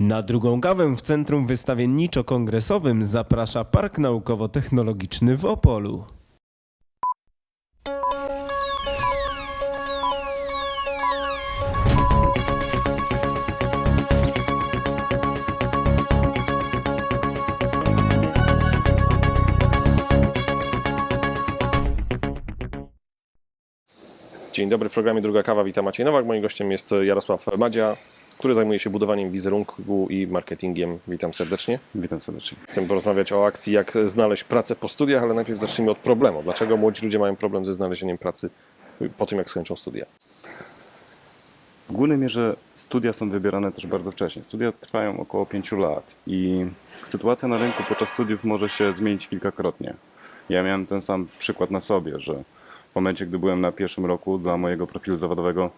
Na drugą kawę w Centrum Wystawienniczo-Kongresowym zaprasza Park Naukowo-Technologiczny w Opolu. Dzień dobry, w programie Druga Kawa. Witam Maciej Nowak. Moim gościem jest Jarosław Madzia, który zajmuje się budowaniem wizerunku i marketingiem. Witam serdecznie. Witam serdecznie. Chcemy porozmawiać o akcji, jak znaleźć pracę po studiach, ale najpierw zacznijmy od problemu. Dlaczego młodzi ludzie mają problem ze znalezieniem pracy po tym, jak skończą studia? W głównej mierze studia są wybierane też bardzo wcześnie. Studia trwają około 5 lat i sytuacja na rynku podczas studiów może się zmienić kilkakrotnie. Ja miałem ten sam przykład na sobie, że w momencie, gdy byłem na pierwszym roku dla mojego profilu zawodowego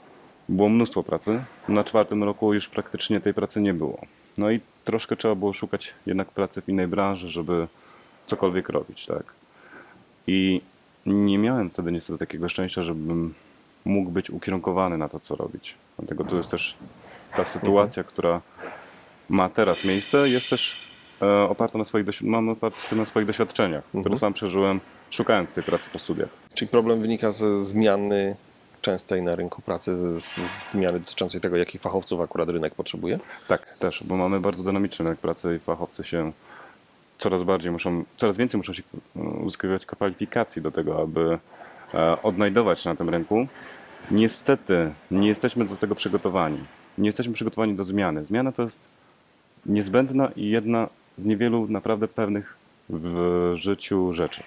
było mnóstwo pracy. Na czwartym roku już praktycznie tej pracy nie było. No i troszkę trzeba było szukać jednak pracy w innej branży, żeby cokolwiek robić, tak. I nie miałem wtedy niestety takiego szczęścia, żebym mógł być ukierunkowany na to, co robić. Dlatego tu jest też ta sytuacja, która ma teraz miejsce, jest też e, oparta na swoich, mam oparte na swoich doświadczeniach, które sam przeżyłem, szukając tej pracy po studiach. Czyli problem wynika ze zmiany częstej na rynku pracy, z, zmiany dotyczącej tego, jakich fachowców akurat rynek potrzebuje? Tak, też, bo mamy bardzo dynamiczny rynek pracy i fachowcy się coraz bardziej muszą, coraz więcej muszą się e, uzyskiwać kwalifikacji do tego, aby e, odnajdować się na tym rynku. Niestety nie jesteśmy do tego przygotowani. Nie jesteśmy przygotowani do zmiany. Zmiana to jest niezbędna i jedna z niewielu naprawdę pewnych w życiu rzeczy.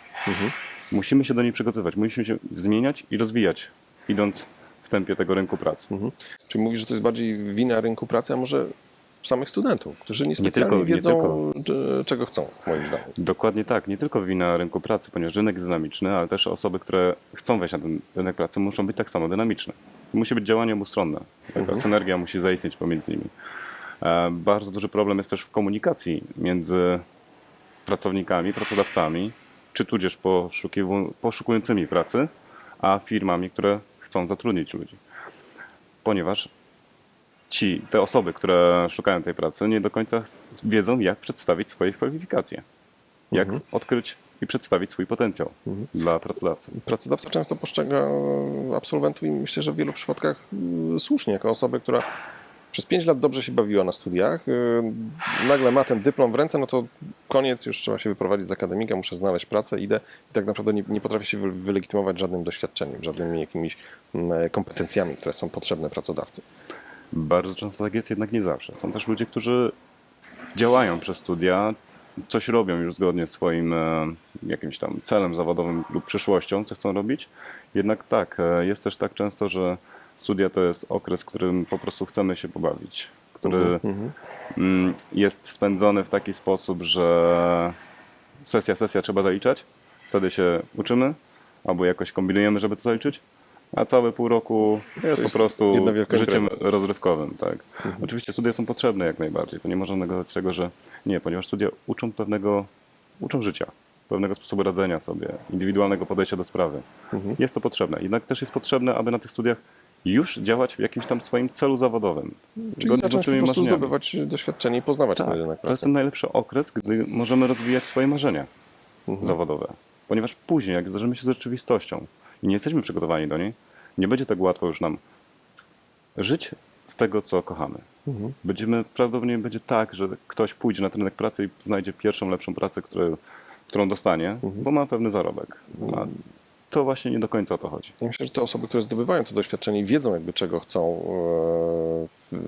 Musimy się do niej przygotowywać, musimy się zmieniać i rozwijać, idąc w tempie tego rynku pracy. Mhm. Czyli mówisz, że to jest bardziej wina rynku pracy, a może samych studentów, którzy niespecjalnie tylko- nie wiedzą, czy- czego chcą, moim zdaniem. Dokładnie tak. Nie tylko wina rynku pracy, ponieważ rynek jest dynamiczny, ale też osoby, które chcą wejść na ten rynek pracy, muszą być tak samo dynamiczne. Musi być działanie obustronne. Taka synergia musi zaistnieć pomiędzy nimi. E, Bardzo duży problem jest też w komunikacji między pracownikami, pracodawcami, czy tudzież poszukującymi pracy, a firmami, które chcą zatrudnić ludzi. Ponieważ ci, te osoby, które szukają tej pracy, nie do końca wiedzą, jak przedstawić swoje kwalifikacje. Jak odkryć i przedstawić swój potencjał dla pracodawcy. Pracodawca często postrzega absolwentów i myślę, że w wielu przypadkach y, słusznie, jako osobę, która przez 5 lat dobrze się bawiła na studiach, y, nagle ma ten dyplom w ręce, no to koniec, już trzeba się wyprowadzić z akademika, muszę znaleźć pracę, idę i tak naprawdę nie, nie potrafię się wy- wylegitymować żadnym doświadczeniem, żadnymi jakimiś mm, kompetencjami, które są potrzebne pracodawcy. Bardzo często tak jest, jednak nie zawsze. Są też ludzie, którzy działają przez studia, coś robią już zgodnie z swoim e, jakimś tam celem zawodowym lub przyszłością, co chcą robić. Jednak tak, e, jest też tak często, że studia to jest okres, w którym po prostu chcemy się pobawić, który mm, jest spędzony w taki sposób, że sesja, sesja trzeba zaliczać, wtedy się uczymy, albo jakoś kombinujemy, żeby to zaliczyć, a całe pół roku jest, jest po prostu życiem impreza. rozrywkowym. Tak. Oczywiście studia są potrzebne jak najbardziej, to nie można negować tego, że nie, ponieważ studia uczą pewnego, uczą życia, pewnego sposobu radzenia sobie, indywidualnego podejścia do sprawy. Jest to potrzebne. Jednak też jest potrzebne, aby na tych studiach już działać w jakimś tam swoim celu zawodowym. Czyli zgodnie z zacząć po prostu marzeniami. zdobywać doświadczenie i poznawać ten Tak, rynek to jest pracy. ten najlepszy okres, gdy możemy rozwijać swoje marzenia zawodowe. Ponieważ później, jak zdarzymy się z rzeczywistością i nie jesteśmy przygotowani do niej, nie będzie tak łatwo już nam żyć z tego, co kochamy. Będziemy, prawdopodobnie będzie tak, że ktoś pójdzie na ten rynek pracy i znajdzie pierwszą, lepszą pracę, który, którą dostanie, bo ma pewny zarobek. A to właśnie nie do końca o to chodzi. Ja myślę, że te osoby, które zdobywają to doświadczenie i wiedzą jakby czego chcą e, w,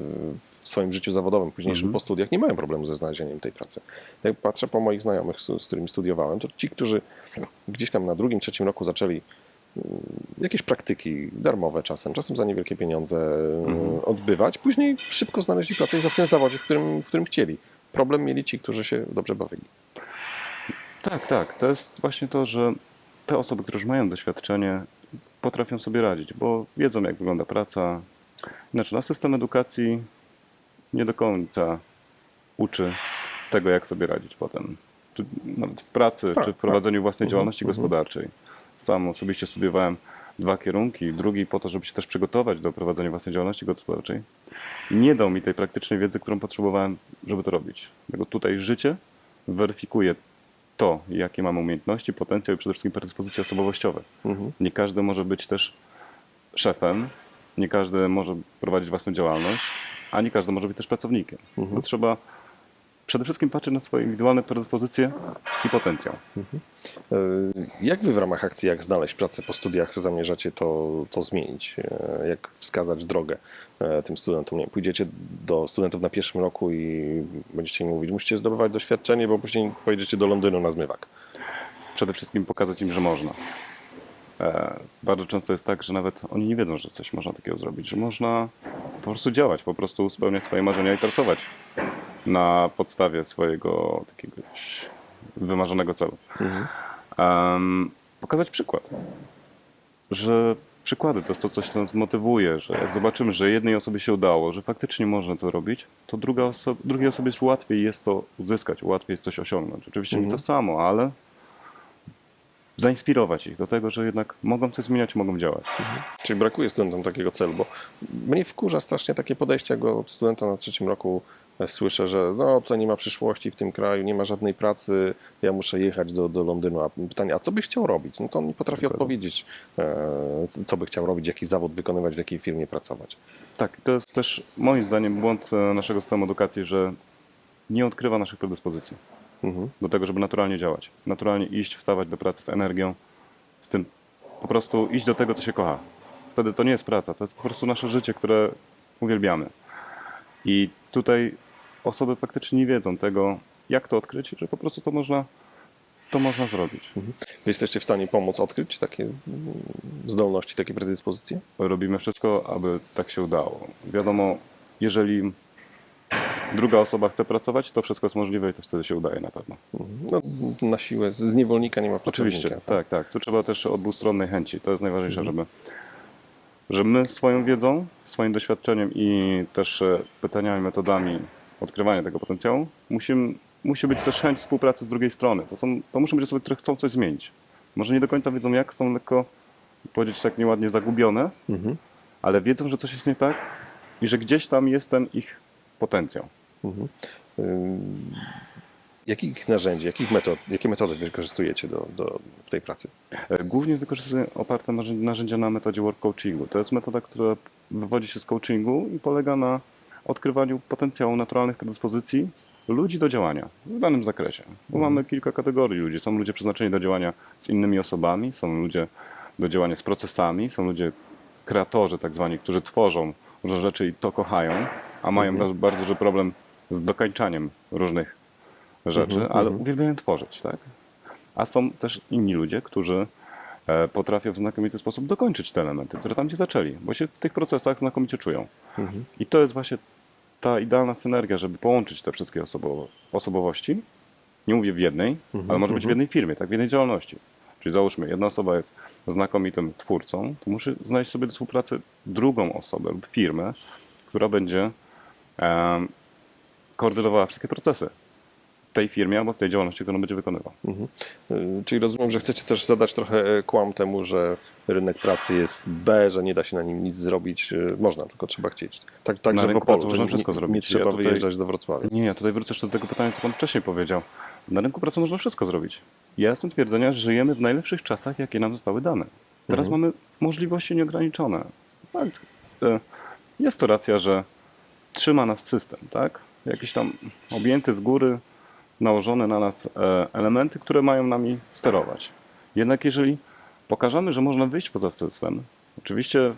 w swoim życiu zawodowym, późniejszym po studiach, nie mają problemu ze znalezieniem tej pracy. Jak patrzę po moich znajomych, z, z którymi studiowałem, to ci, którzy gdzieś tam na drugim, trzecim roku zaczęli mm, jakieś praktyki darmowe czasem, czasem za niewielkie pieniądze e, odbywać, później szybko znaleźli pracę w tym zawodzie, w którym, w którym chcieli. Problem mieli ci, którzy się dobrze bawili. Tak, tak. To jest właśnie to, że te osoby, które już mają doświadczenie, potrafią sobie radzić, bo wiedzą, jak wygląda praca. Inaczej, nasz system edukacji nie do końca uczy tego, jak sobie radzić potem. Czy nawet w pracy, Tak, czy w prowadzeniu własnej Mhm, działalności mhm. gospodarczej. Sam osobiście studiowałem dwa kierunki, drugi po to, żeby się też przygotować do prowadzenia własnej działalności gospodarczej, nie dał mi tej praktycznej wiedzy, którą potrzebowałem, żeby to robić. Dlatego tutaj życie weryfikuje to, jakie mamy umiejętności, potencjał i przede wszystkim predyspozycje osobowościowe. Mhm. Nie każdy może być też szefem, nie każdy może prowadzić własną działalność, a nie każdy może być też pracownikiem. To trzeba przede wszystkim patrzeć na swoje indywidualne predyspozycje i potencjał. E, Jak wy w ramach akcji Jak znaleźć pracę po studiach zamierzacie to, to zmienić? E, Jak wskazać drogę e, tym studentom? Nie, pójdziecie do studentów na pierwszym roku i będziecie im mówić, musicie zdobywać doświadczenie, bo później pojedziecie do Londynu na zmywak. Przede wszystkim pokazać im, że można. Bardzo często jest tak, że nawet oni nie wiedzą, że coś można takiego zrobić, że można po prostu działać, po prostu spełniać swoje marzenia i pracować na podstawie swojego takiego wymarzonego celu. Em, pokazać przykład, że przykłady to jest to, coś nas motywuje, że jak zobaczymy, że jednej osobie się udało, że faktycznie można to robić, to druga oso- drugiej osobie już łatwiej jest to uzyskać, łatwiej jest coś osiągnąć. Oczywiście nie to samo, ale zainspirować ich do tego, że jednak mogą coś zmieniać, mogą działać. Czyli brakuje studentom takiego celu, bo mnie wkurza strasznie takie podejście, jak od studenta na trzecim roku słyszę, że no to nie ma przyszłości w tym kraju, nie ma żadnej pracy, ja muszę jechać do, do Londynu. A pytanie, a co by chciał robić? No to on nie potrafi Dokładnie. odpowiedzieć, e, co by chciał robić, jaki zawód wykonywać, w jakiej firmie pracować. Tak, to jest też moim zdaniem błąd e, naszego systemu edukacji, że nie odkrywa naszych predyspozycji Mhm. do tego, żeby naturalnie działać. Naturalnie iść, wstawać do pracy z energią, z tym po prostu iść do tego, co się kocha. Wtedy to nie jest praca, to jest po prostu nasze życie, które uwielbiamy. I tutaj osoby faktycznie nie wiedzą tego, jak to odkryć, że po prostu to można, to można zrobić. Wy jesteście w stanie pomóc odkryć takie zdolności, takie predyspozycje? robimy wszystko, aby tak się udało. Wiadomo, jeżeli druga osoba chce pracować, to wszystko jest możliwe i to wtedy się udaje na pewno. Mhm. No, na siłę, z niewolnika nie ma pracownika. Oczywiście, tak, tak. Tu trzeba też od dwustronnej chęci. To jest najważniejsze, żeby, że my swoją wiedzą, swoim doświadczeniem i też e, pytaniami, metodami odkrywania tego potencjału, musimy, musi być też chęć współpracy z drugiej strony. To, są, to muszą być osoby, które chcą coś zmienić. Może nie do końca wiedzą jak, są lekko, powiedzieć tak nieładnie, zagubione, Mhm. ale wiedzą, że coś jest nie tak i że gdzieś tam jest ten ich potencjał. Mhm. Ym, Jakich narzędzi, jakich metod, jakie metody wykorzystujecie do, do, w tej pracy? E, Głównie wykorzystuję oparte narzę- narzędzia na metodzie work coachingu. To jest metoda, która wywodzi się z coachingu i polega na odkrywaniu potencjału naturalnych predyspozycji ludzi do działania w danym zakresie. Bo mamy kilka kategorii ludzi. Są ludzie przeznaczeni do działania z innymi osobami, są ludzie do działania z procesami, są ludzie kreatorzy tak zwani, którzy tworzą różne rzeczy i to kochają, a mają też bardzo duży problem z dokańczaniem różnych rzeczy, ale uwielbiają tworzyć, tak? A są też inni ludzie, którzy e, potrafią w znakomity sposób dokończyć te elementy, które tam gdzie zaczęli, bo się w tych procesach znakomicie czują. I to jest właśnie ta idealna synergia, żeby połączyć te wszystkie osobowo- osobowości. Nie mówię w jednej, ale może być w jednej firmie, tak, w jednej działalności. Czyli załóżmy, jedna osoba jest znakomitym twórcą, to musi znaleźć sobie do współpracy drugą osobę lub firmę, która będzie koordynowała wszystkie procesy tej firmie albo w tej działalności, którą będzie wykonywał. Mhm. Y, Czyli rozumiem, że chcecie też zadać trochę e, kłam temu, że rynek pracy jest B, że nie da się na nim nic zrobić. Y, Można, tylko trzeba chcieć. Tak, Opolu, pracy że można nie, wszystko nie, zrobić. nie trzeba Ja tutaj- wyjeżdżać do Wrocławia. Nie, ja tutaj wrócę jeszcze do tego pytania, co Pan wcześniej powiedział. Na rynku pracy można wszystko zrobić. Ja jestem twierdzenia, że żyjemy w najlepszych czasach, jakie nam zostały dane. Teraz mamy możliwości nieograniczone. Tak, e, jest to racja, że trzyma nas system, tak? Jakiś tam objęty z góry, nałożone na nas e, elementy, które mają nami sterować. Jednak jeżeli pokażemy, że można wyjść poza system, oczywiście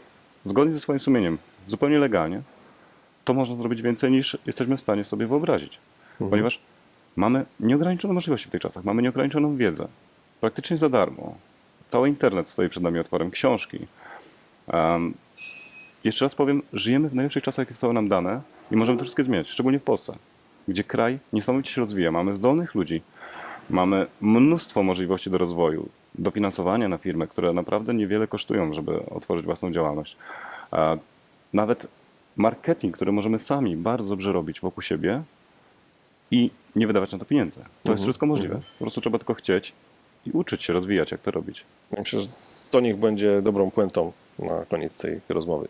zgodnie ze swoim sumieniem, zupełnie legalnie, to można zrobić więcej niż jesteśmy w stanie sobie wyobrazić. Ponieważ mamy nieograniczone możliwości w tych czasach, mamy nieograniczoną wiedzę. Praktycznie za darmo. Cały internet stoi przed nami otworem, książki. Em, jeszcze raz powiem, żyjemy w najlepszych czasach, jakie zostały nam dane i możemy to wszystkie zmieniać, szczególnie w Polsce, gdzie kraj niesamowicie się rozwija. Mamy zdolnych ludzi, mamy mnóstwo możliwości do rozwoju, dofinansowania na firmy, które naprawdę niewiele kosztują, żeby otworzyć własną działalność. Nawet marketing, który możemy sami bardzo dobrze robić wokół siebie i nie wydawać na to pieniędzy. To jest wszystko możliwe. Po prostu trzeba tylko chcieć i uczyć się rozwijać, jak to robić. Myślę, że to niech będzie dobrą puentą na koniec tej rozmowy.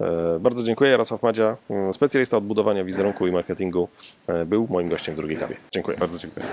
E, Bardzo dziękuję. Jarosław Madzia, e, specjalista od budowania wizerunku i marketingu, e, był moim gościem w drugiej kawie. Dziękuję. Bardzo dziękuję.